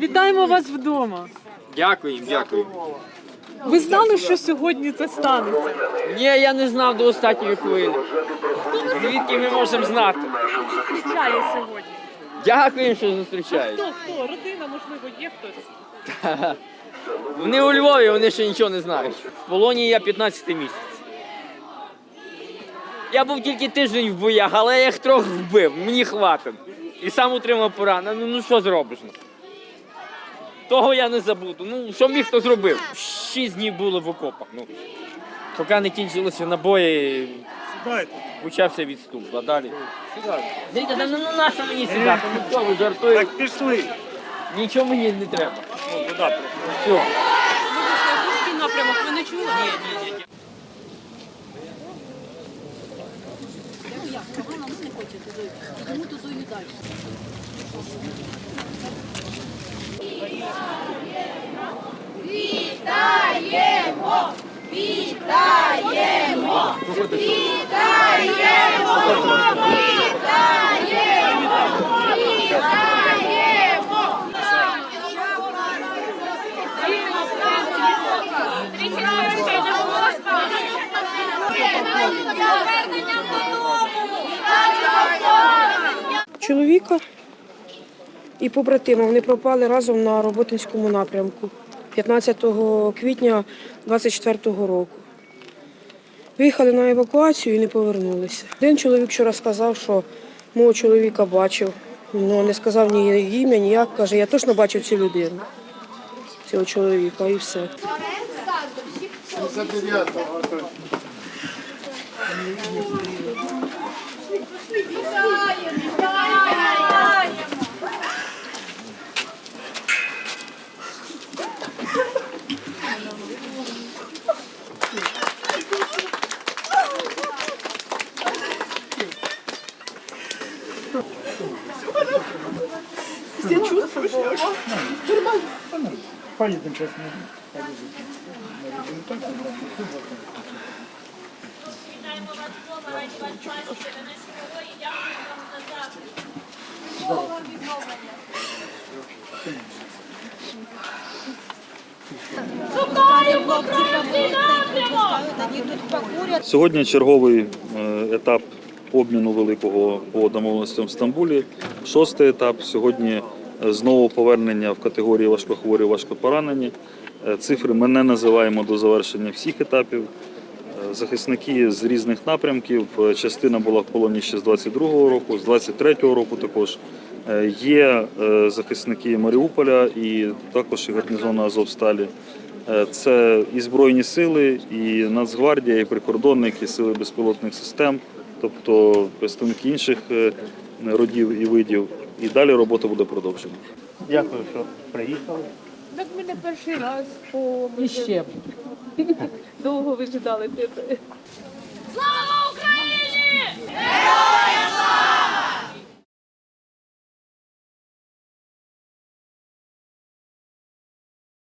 Вітаємо вас вдома. Дякую, дякую. Ви знали, що сьогодні це станеться? Ні, я не знав до останньої хвилі. Звідки ми можемо знати? Зустрічає сьогодні. Дякую, що зустрічають. Хто хто? Родина, можливо, є хтось. Вони у Львові, вони ще нічого не знають. В полоні я 15 місяць. Я був тільки тиждень в боях, але я їх трьох вбив, мені хватить. І сам утримав поранення. Ну, ну що зробиш? ну? Того я не забуду. Ну, що міг, хто зробив? Шість днів було в окопах. Ну, поки не кінчилися набої, почався відступ. А далі. Дивіться, та ну, ну нащо мені сідати? Ну що ви жартуєте? Так пішли. Нічого мені не треба. Ну, туди. Все. Який напрямок ви не чули? Ні, ні, ні. Чоловіка і побратима. Вони пропали разом на Роботинському напрямку 15 квітня 24-го року. Виїхали на евакуацію і не повернулися. Один чоловік вчора сказав, що мого чоловіка бачив, але не сказав ні ім'я, ніяк. Каже, я точно бачив цю людину, цього чоловіка, і все. Зараз. Вітаємо вас вдома, раді вас бачити на нашій герої. Дякую вам за захист. Чудового відновлення. Шукаємо красний напрямок! Сьогодні черговий е, етап обміну великого по домовленостям в Стамбулі. Шостий етап. Сьогодні е, знову повернення в категорії важкохворі, важкопоранені. Е, Цифри ми не називаємо до завершення всіх етапів. Е, Захисники з різних напрямків. Частина була в полоні ще з 22-го року, з 23-го року також. Є захисники Маріуполя і також і гарнізону Азовсталі. Це і Збройні сили, і Нацгвардія, і прикордонники, і сили безпілотних систем, тобто представники інших е, родів і видів. І далі робота буде продовжена. Дякую, що приїхали. Так ми не перший раз по І ще довго вижидали. Слава Україні! Героям